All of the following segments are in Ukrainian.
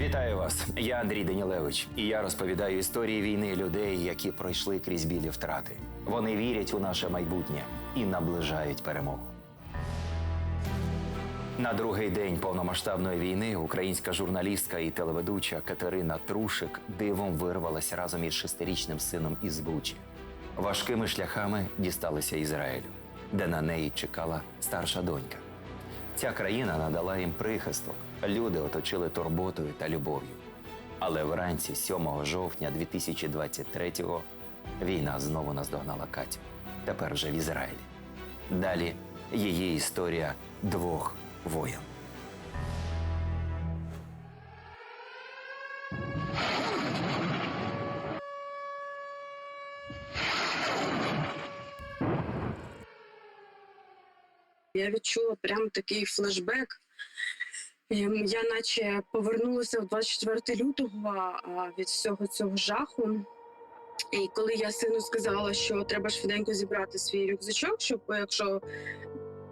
Вітаю вас! Я Андрій Данілевич, і я розповідаю історії війни людей, які пройшли крізь білі втрати. Вони вірять у наше майбутнє і наближають перемогу. На другий день повномасштабної війни українська журналістка і телеведуча Катерина Трушик дивом вирвалася разом із шестирічним сином із Бучі. Важкими шляхами дісталися Ізраїлю, де на неї чекала старша донька. Ця країна надала їм прихисток. Люди оточили турботою та любов'ю. Але вранці, 7 жовтня 2023-го, війна знову наздогнала Катю. Тепер вже в Ізраїлі. Далі її історія двох воєн. Я відчула прям такий флешбек. Ем, Я наче повернулася в 24 лютого від всього цього жаху. І коли я сину сказала, що треба швиденько зібрати свій рюкзачок, щоб якщо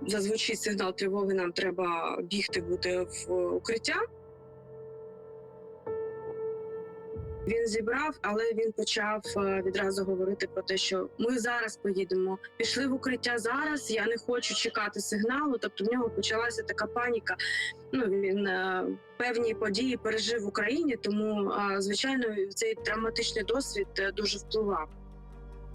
зазвучить сигнал тривоги, нам треба бігти бути в укриття. Він зібрав, але він почав е, відразу говорити про те, що ми зараз поїдемо. Пішли в укриття зараз. Я не хочу чекати сигналу. Тобто в нього почалася така паніка. Ну він е, певні події пережив в Україні, тому е, звичайно цей травматичний досвід дуже впливав.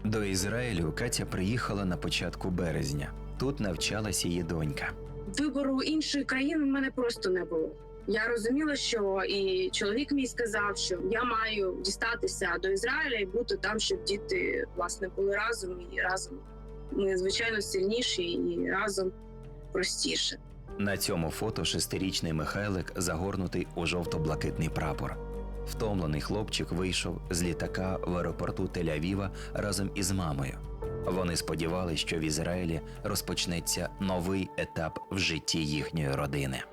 До Ізраїлю Катя приїхала на початку березня. Тут навчалась її донька. Вибору іншої країни в мене просто не було. Я розуміла, що і чоловік мій сказав, що я маю дістатися до Ізраїля і бути там, щоб діти власне були разом і разом. Ми звичайно сильніші і разом простіше. На цьому фото шестирічний Михайлик загорнутий у жовто-блакитний прапор. Втомлений хлопчик вийшов з літака в аеропорту Тель-Авіва разом із мамою. Вони сподівалися, що в Ізраїлі розпочнеться новий етап в житті їхньої родини.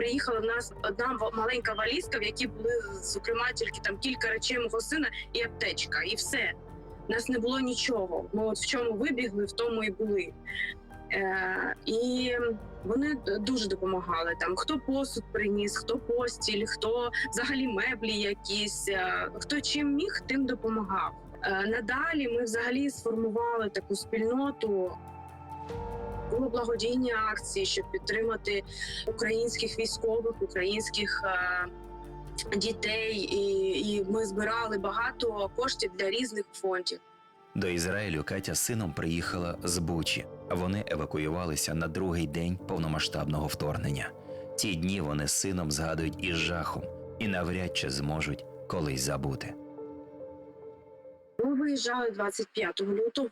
Приїхали, в нас одна маленька валізка, в якій були зокрема тільки там кілька речей мого сина і аптечка, і все. У нас не було нічого. Ми от в чому вибігли, в тому і були. Е, і вони дуже допомагали. Там хто посуд приніс, хто постіль, хто взагалі меблі якісь, е, хто чим міг, тим допомагав. Е, надалі ми взагалі сформували таку спільноту. Були благодійні акції, щоб підтримати українських військових, українських е, дітей, і, і ми збирали багато коштів для різних фондів. До Ізраїлю Катя з сином приїхала з Бучі. Вони евакуювалися на другий день повномасштабного вторгнення. Ті дні вони з сином згадують із жахом і навряд чи зможуть колись забути. Ми виїжджали 25 лютого,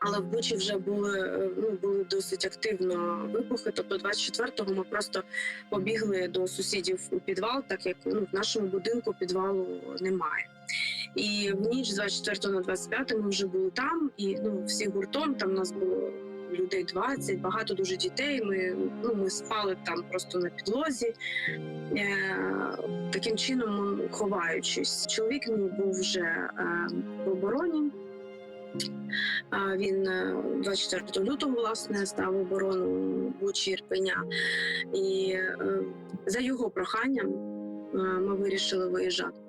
але в Бучі вже були, е, ну, були досить активно вибухи. Тобто 24-го ми просто побігли до сусідів у підвал, так як ну, в нашому будинку підвалу немає. І в ніч з 24 на 25 ми вже були там, і ну, всі гуртом, там нас було людей 20, багато дуже дітей. Ми, ну, ми спали там просто на підлозі. Е, таким чином ховаючись. Чоловік мій був вже е, в обороні. Він е, 24 лютого власне став оборону Бучі Ірпеня. І е, за його проханням е, ми вирішили виїжджати.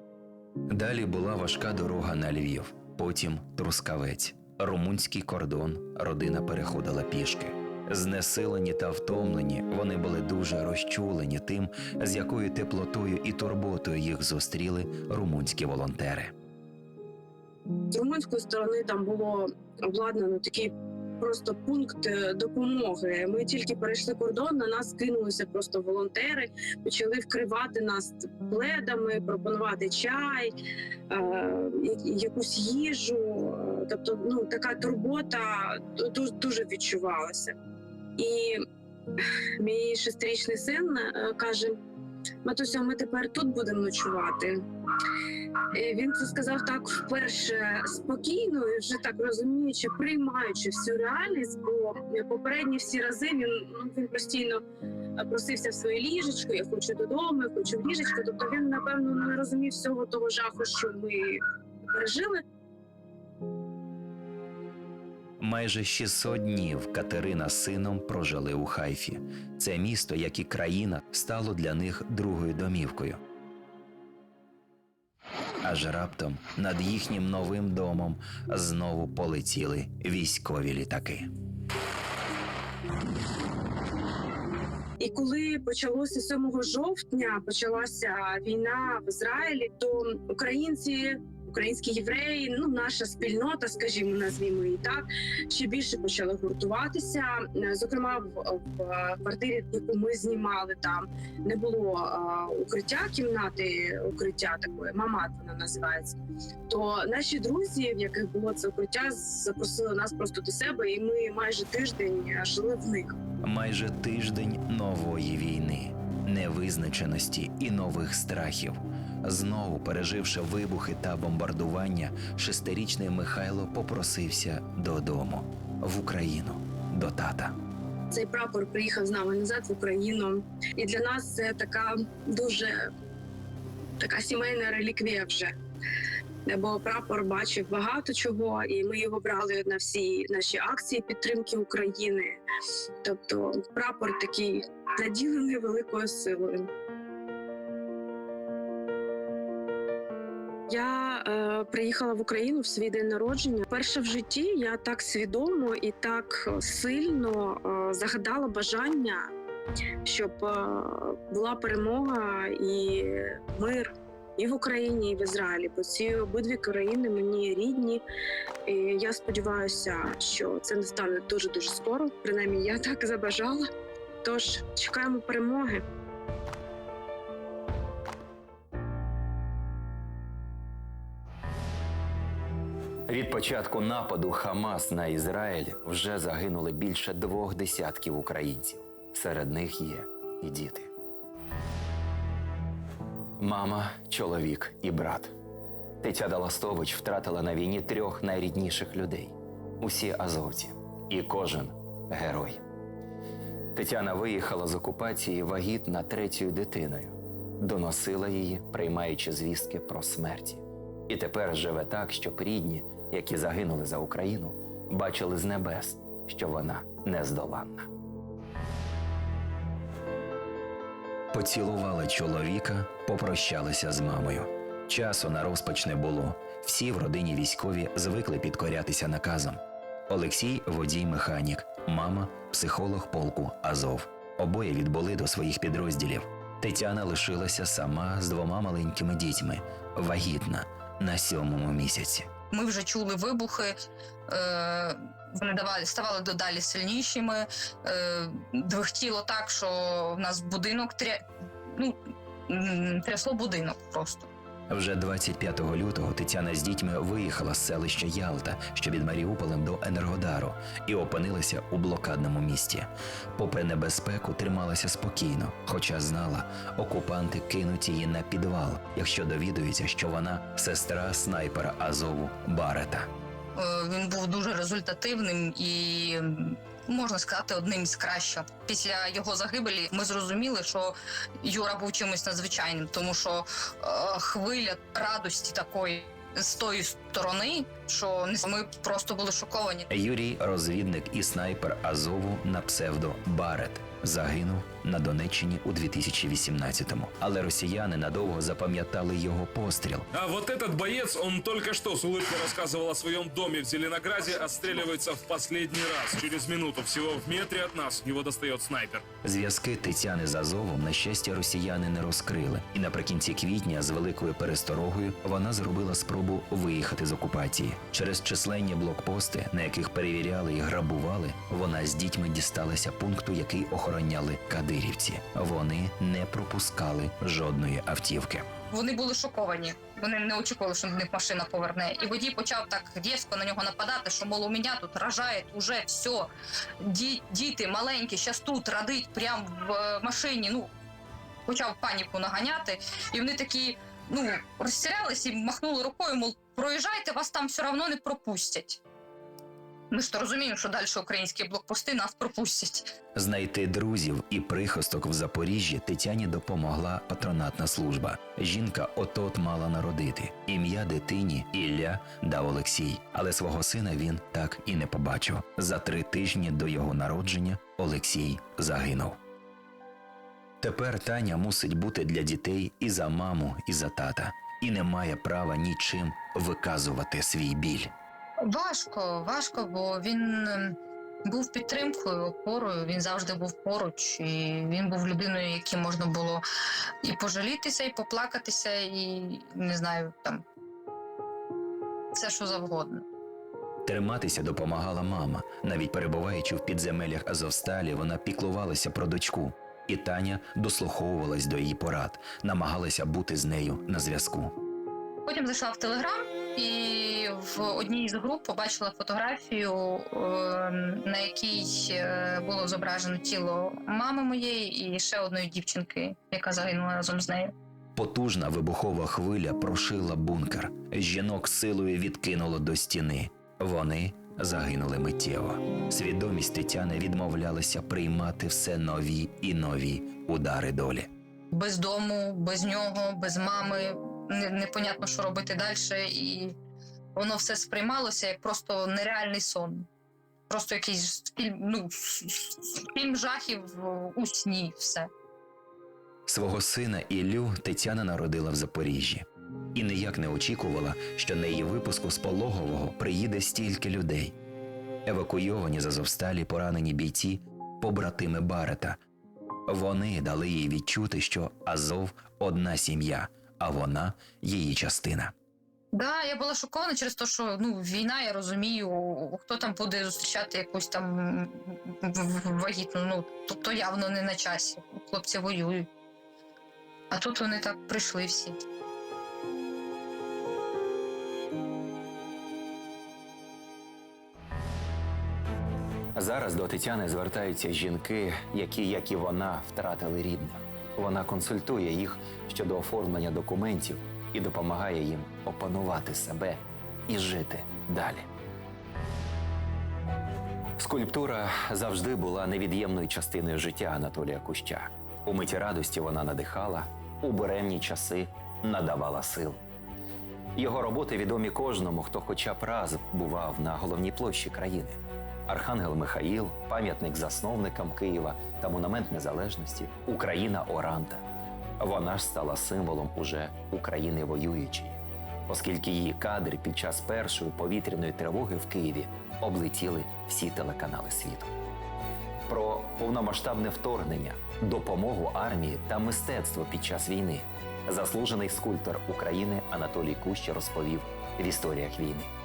Далі була важка дорога на Львів, потім Трускавець, румунський кордон. Родина переходила пішки. Знесилені та втомлені, вони були дуже розчулені тим, з якою теплотою і турботою їх зустріли румунські волонтери. З румунської сторони там було обладнано такий просто пункт е, допомоги. Ми тільки перейшли кордон, на нас кинулися просто волонтери, почали вкривати нас пледами, пропонувати чай, е, якусь їжу. Тобто, ну така турбота дуже, дуже відчувалася. І мій шестирічний син е, каже: Матуся, ми тепер тут будемо ночувати. Е, Він це сказав так вперше спокійно і вже так розуміючи, приймаючи всю реальність, бо попередні всі рази він ну він постійно е, просився в своє ліжечко. Я хочу додому, я хочу в ліжечко. Тобто він напевно не розумів всього того жаху, що ми пережили. Майже 600 днів Катерина з сином прожили у Хайфі. Це місто, як і країна, стало для них другою домівкою. Аж раптом над їхнім новим домом знову полетіли військові літаки. І коли почалося 7 жовтня, почалася війна в Ізраїлі, то українці, українські євреї, ну наша спільнота, скажімо, назвімо її так, ще більше почали гуртуватися. Е, Зокрема, в, в квартирі, яку ми знімали, там не було а, укриття кімнати, укриття такої мамат вона називається. То наші друзі, в яких було це укриття, запросили нас просто до себе, і ми майже тиждень е, жили в них. Майже тиждень нової війни, невизначеності і нових страхів. Знову переживши вибухи та бомбардування, шестирічний Михайло попросився додому в Україну до тата. Цей прапор приїхав з нами назад в Україну, і для нас це така дуже така сімейна реліквія вже. Бо прапор бачив багато чого, і ми його брали на всі наші акції підтримки України. Тобто, прапор такий наділений великою силою. Я е, приїхала в Україну в свій день народження. Перше в житті я так свідомо і так сильно е, загадала бажання, щоб е, була перемога і мир і в Україні, і в Ізраїлі. Бо ці обидві країни мені рідні. І я сподіваюся, що це не стане дуже дуже скоро. Принаймні, я так забажала. Тож чекаємо перемоги. Від початку нападу Хамас на Ізраїль вже загинули більше двох десятків українців. Серед них є і діти. Мама, чоловік і брат. Тетяна Ластович втратила на війні трьох найрідніших людей усі азовці, і кожен герой. Тетяна виїхала з окупації вагітна третьою дитиною, доносила її, приймаючи звістки про смерті. І тепер живе так, щоб рідні, які загинули за Україну, бачили з небес, що вона нездоланна. Поцілувала чоловіка, попрощалася з мамою. Часу на розпач не було. Всі в родині військові звикли підкорятися наказам. Олексій водій механік, мама психолог полку Азов. Обоє відбули до своїх підрозділів. Тетяна лишилася сама з двома маленькими дітьми, вагітна на сьомому місяці. Ми вже чули вибухи, е, вони давали, ставали додалі сильнішими. Е, двихтіло так, що в нас будинок тря... ну, трясло будинок просто. Вже 25 лютого Тетяна з дітьми виїхала з селища Ялта, що під Маріуполем до Енергодару, і опинилася у блокадному місті. Попри небезпеку, трималася спокійно, хоча знала, окупанти кинуть її на підвал, якщо довідуються, що вона сестра снайпера Азову Барета. Е, він був дуже результативним і. Можна сказати, одним з кращих. Після його загибелі ми зрозуміли, що Юра був чимось надзвичайним, тому що е, хвиля радості такої з тої сторони, що ми просто були шоковані. Юрій розвідник і снайпер Азову на псевдо Барет загинув на Донеччині у 2018-му. Але росіяни надовго запам'ятали його постріл. А вот этот боец, он только что с улыбкой рассказывал о своем доме в Зеленограде, отстреливается в последний раз. Через минуту всего в метре от нас его достает снайпер. Зв'язки Тетяни з Азовом, на щастя, росіяни не розкрили. І наприкінці квітня, з великою пересторогою, вона зробила спробу виїхати з окупації. Через численні блокпости, на яких перевіряли і грабували, вона з дітьми дісталася пункту, який охороняли кадирівці. Вони не пропускали жодної автівки. Вони були шоковані. Вони не очікували, що на них машина поверне. І водій почав так різко на нього нападати, що мол, у мене тут рожає уже все. Ді, діти маленькі, зараз тут радить прямо в е, машині. Ну почав паніку наганяти, і вони такі ну розсірялись і махнули рукою, мол, проїжджайте, вас там все одно не пропустять. Ми ж то розуміємо, що далі українські блокпости нас пропустять. Знайти друзів і прихисток в Запоріжжі Тетяні допомогла патронатна служба. Жінка от-от мала народити. Ім'я дитині Ілля дав Олексій, але свого сина він так і не побачив. За три тижні до його народження Олексій загинув. Тепер Таня мусить бути для дітей і за маму, і за тата, і не має права нічим виказувати свій біль. Важко, важко, бо він ем, був підтримкою, опорою. Він завжди був поруч, і він був людиною, якій можна було і пожалітися, і поплакатися, і не знаю, там все, що завгодно. Триматися допомагала мама. Навіть перебуваючи в підземеллях Азовсталі, вона піклувалася про дочку, і Таня дослуховувалась до її порад, намагалася бути з нею на зв'язку. Потім зайшла в Телеграм і в одній з груп побачила фотографію, ем, на якій е, було зображено тіло мами моєї і ще одної дівчинки, яка загинула разом з нею. Потужна вибухова хвиля прошила бункер. Жінок силою відкинуло до стіни. Вони загинули миттєво. Свідомість Тетяни відмовлялася приймати все нові і нові удари долі. Без дому, без нього, без мами. Не- Непонятно, що робити далі, і воно все сприймалося як просто нереальний сон. Просто якийсь фільм, ну, фільм жахів у сні все. Свого сина Іллю Тетяна народила в Запоріжжі і ніяк не очікувала, що на її випуску з пологового приїде стільки людей. Евакуйовані з Азовсталі поранені бійці, побратими Барета. Вони дали їй відчути, що Азов одна сім'я, а вона її частина. Да, я була шокована через те, що ну війна, я розумію, хто там буде зустрічати якусь там вагітну. Ну тобто явно не на часі. Хлопці воюють. А тут вони так прийшли всі. Зараз до Тетяни звертаються жінки, які, як і вона, втратили рідних. Вона консультує їх щодо оформлення документів і допомагає їм опанувати себе і жити далі. Скульптура завжди була невід'ємною частиною життя Анатолія Куща. У миті радості вона надихала, у буремні часи надавала сил. Його роботи відомі кожному, хто хоча б раз бував на головній площі країни. Архангел Михаїл, пам'ятник засновникам Києва та монумент незалежності, Україна Оранта. Вона ж стала символом уже України воюючої, оскільки її кадри під час першої повітряної тривоги в Києві облетіли всі телеканали світу. Про повномасштабне вторгнення, допомогу армії та мистецтво під час війни заслужений скульптор України Анатолій Кущ розповів в історіях війни.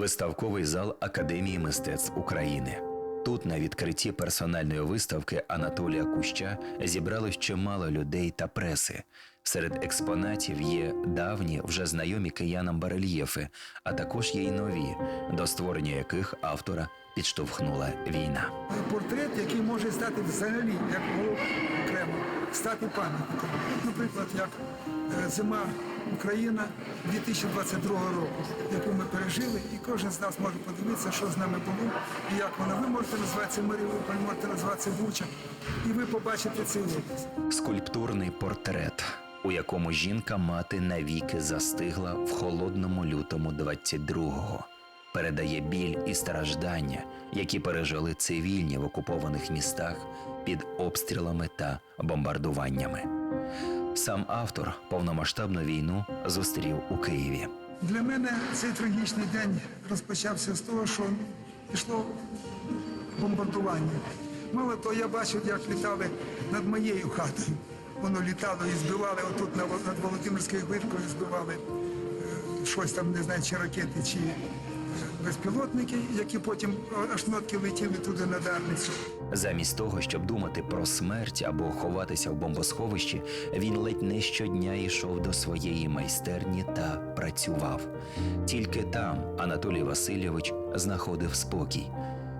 Виставковий зал Академії мистецтв України. Тут на відкритті персональної виставки Анатолія Куща зібралось чимало людей та преси. Серед експонатів є давні, вже знайомі киянам барельєфи, а також є й нові, до створення яких автора підштовхнула війна. портрет, який може стати взагалі, як окремо, стати пам'ятником. Наприклад, як е, зима Україна 2022 року, яку ми пережили, і кожен з нас може подивитися, що з нами було, і як вона. Ви можете назватися Маріуполь, можете назватися Буча, і ви побачите цей образ. Скульптурний портрет, у якому жінка мати навіки застигла в холодному лютому 22-го, передає біль і страждання, які пережили цивільні в окупованих містах під обстрілами та бомбардуваннями. Сам автор повномасштабну війну зустрів у Києві. Для мене цей трагічний день розпочався з того, що пішло бомбардування. Мало того, я бачив, як літали над моєю хатою. Воно літало і збивали отут над Володимирською гвидкою, збивали е, щось там, не знаю, чи ракети, чи безпілотники, які потім нотки летіли туди на Дарницю. Замість того, щоб думати про смерть або ховатися в бомбосховищі, він ледь не щодня йшов до своєї майстерні та працював. Тільки там Анатолій Васильович знаходив спокій.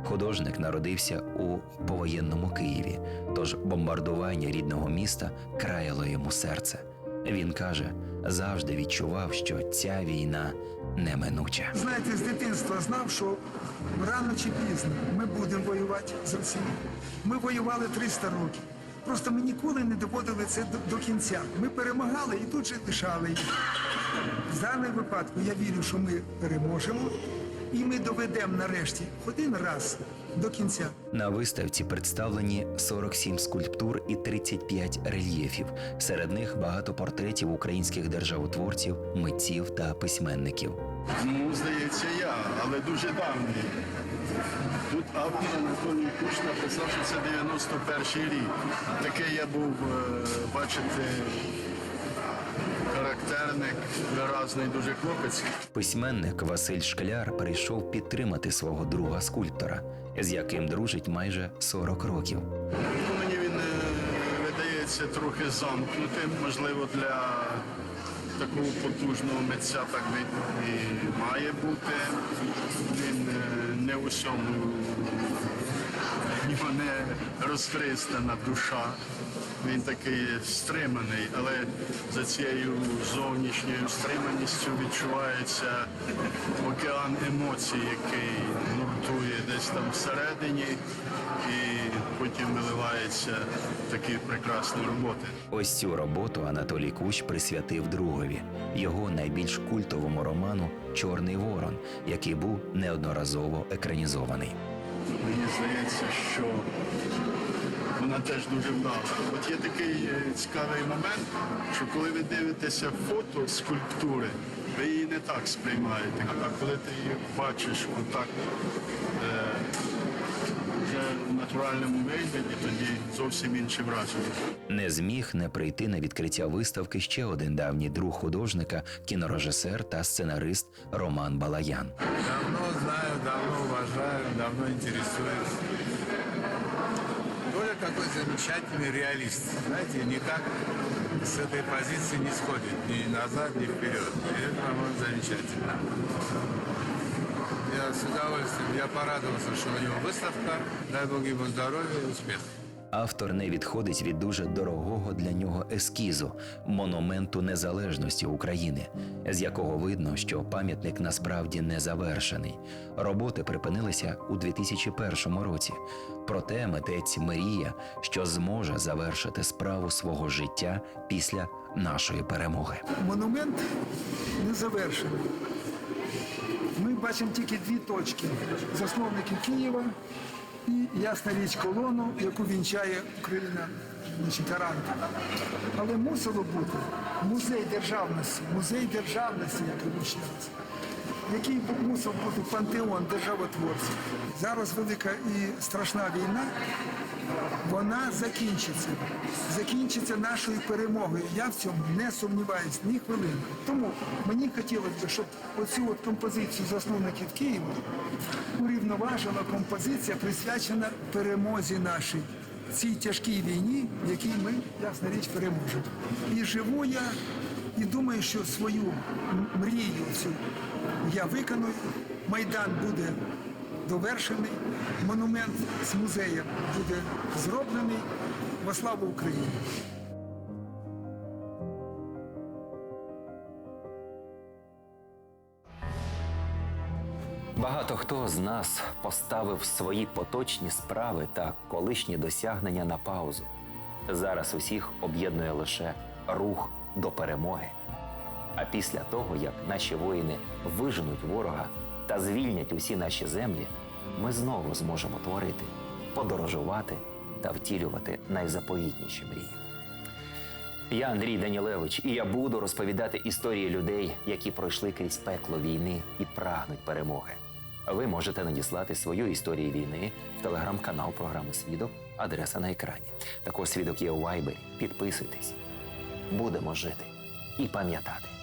Художник народився у повоєнному Києві, тож бомбардування рідного міста краяло йому серце. Він каже, завжди відчував, що ця війна неминуча. Знаєте, з дитинства знав, що рано чи пізно ми будемо воювати з Росією. Ми воювали 300 років. Просто ми ніколи не доводили це до, до кінця. Ми перемагали і тут же лишали. В даному випадку я вірю, що ми переможемо, і ми доведемо нарешті один раз до кінця. На виставці представлені 47 скульптур і 35 рельєфів. Серед них багато портретів українських державотворців, митців та письменників. Ну, здається, я, але дуже давній. Тут автор Анатолій Куч написав, що це 91 рік. Такий я був, е, бачите, характерник, виразний дуже хлопець. Письменник Василь Шкляр прийшов підтримати свого друга скульптора, з яким дружить майже 40 років. Ну, мені він е, видається трохи замкнутим, можливо, для такого потужного митця так і має бути. Він е, не у всьому в нього не розхристана душа. Він такий стриманий, але за цією зовнішньою стриманістю відчувається океан емоцій, який нуртує десь там всередині і потім виливається такі прекрасні роботи. Ось цю роботу Анатолій Кущ присвятив другові, його найбільш культовому роману Чорний Ворон, який був неодноразово екранізований. Мені здається, що вона теж дуже вдала. От є такий е, цікавий момент, що коли ви дивитеся фото скульптури, ви її не так сприймаєте. А коли ти її бачиш отак е, вже в натуральному вигляді, тоді зовсім інше враження. Не зміг не прийти на відкриття виставки ще один давній друг художника, кінорежисер та сценарист Роман Балаян. Давно знаю, давно уважаю, давно интересуюсь. Какой замечательный реалист. Знаете, никак с этой позиции не сходит ни назад, ни вперед. И это, по-моему, замечательно. Я с удовольствием, я порадовался, что у него выставка. Дай Бог ему здоровья и успехов. Автор не відходить від дуже дорогого для нього ескізу монументу незалежності України, з якого видно, що пам'ятник насправді не завершений. Роботи припинилися у 2001 році. Проте митець мріє, що зможе завершити справу свого життя після нашої перемоги. Монумент не завершений. Ми бачимо тільки дві точки: засновники Києва і ясна річ колону, яку вінчає Україна, значить, Але мусило бути музей державності, музей державності, як кажу який мусив бути пантеон державотворців. Зараз велика і страшна війна, вона закінчиться. Закінчиться нашою перемогою. Я в цьому не сумніваюсь ні хвилини. Тому мені хотілося б, щоб оцю от композицію засновників Києва урівноважена композиція, присвячена перемозі нашій. Цій тяжкій війні, в якій ми, ясна річ, переможемо. І живу я, і думаю, що свою мрію цю я виконую. Майдан буде довершений, монумент з музеєм буде зроблений во славу України. Багато хто з нас поставив свої поточні справи та колишні досягнення на паузу. Зараз усіх об'єднує лише рух до перемоги. А після того, як наші воїни виженуть ворога та звільнять усі наші землі, ми знову зможемо творити, подорожувати та втілювати найзаповітніші мрії. Я Андрій Данілевич, і я буду розповідати історії людей, які пройшли крізь пекло війни і прагнуть перемоги. Ви можете надіслати свою історію війни в телеграм-канал програми Свідок, адреса на екрані. Також свідок є у Вайбері. Підписуйтесь. Будемо жити і пам'ятати.